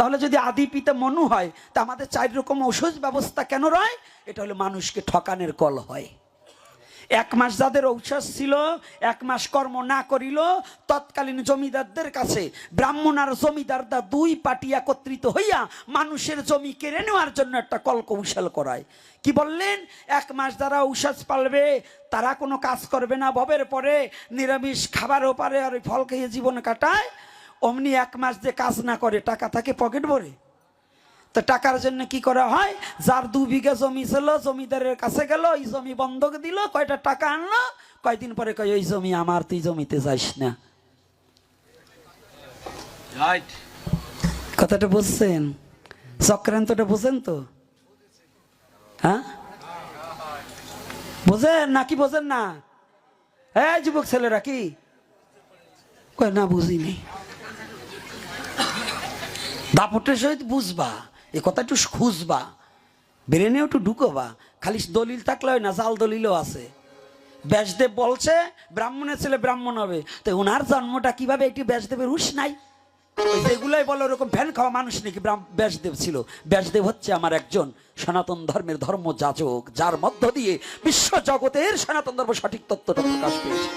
তাহলে যদি আদি পিতা মনু হয়, তা আমাদের চার রকম ঔষধ ব্যবস্থা কেন রয়? এটা হলো মানুষকে ঠকানের কল হয়। এক মাস যাদের ঔষধ ছিল, এক মাস কর্ম না করিল, তৎকালীন জমিদারদের কাছে ব্রাহ্মণ আর জমিদারদা দুই পার্টি একত্রিত হইয়া মানুষের জমি কেড়ে নেওয়ার জন্য একটা কল কৌশল করায়। কি বললেন? এক মাস যারা ঔষধ পালবে, তারা কোনো কাজ করবে না। ভবের পরে নিরামিষ খাবারও পারে আর ফল খেয়ে জীবন কাটায়। অমনি এক মাস যে কাজ না করে টাকা থাকে পকেট ভরে। তো টাকার জন্য কি করা হয়? যার দু বিঘা জমি ছিল জমিদারের কাছে গেল ওই জমি বন্ধক দিল কয়টা টাকা আনলো? কয়দিন পরে কয় ওই জমি আমার তুই জমিতে যাইস না। রাইট কথাটা বুঝছেন? চক্রান্তটা বুঝেন তো? হ্যাঁ? বোঝেন নাকি বোঝেন না? হ্যাঁ যুবক ছেলেরা কি? কয় না বুঝিনি। দাপটের সহিত বুঝবা, এ কথা একটু খুঁজবা। ব্রেনেও একটু ঢুকোবা, খালি দলিল থাকলে হয় না, জাল দলিলও আছে। ব্যাসদেব বলছে, ব্রাহ্মণের ছেলে ব্রাহ্মণ হবে। তো ওনার জন্মটা কীভাবে একটি ব্যাসদেবের হুশ নাই? ওই যেগুলোই বলে ওরকম ভ্যান খাওয়া মানুষ নাকি ব্যাসদেব ছিল। ব্যাসদেব হচ্ছে আমার একজন সনাতন ধর্মের ধর্ম যাজক যার মধ্য দিয়ে বিশ্ব জগতের সনাতন ধর্ম সঠিক তত্ত্বটা প্রকাশ পেয়েছে।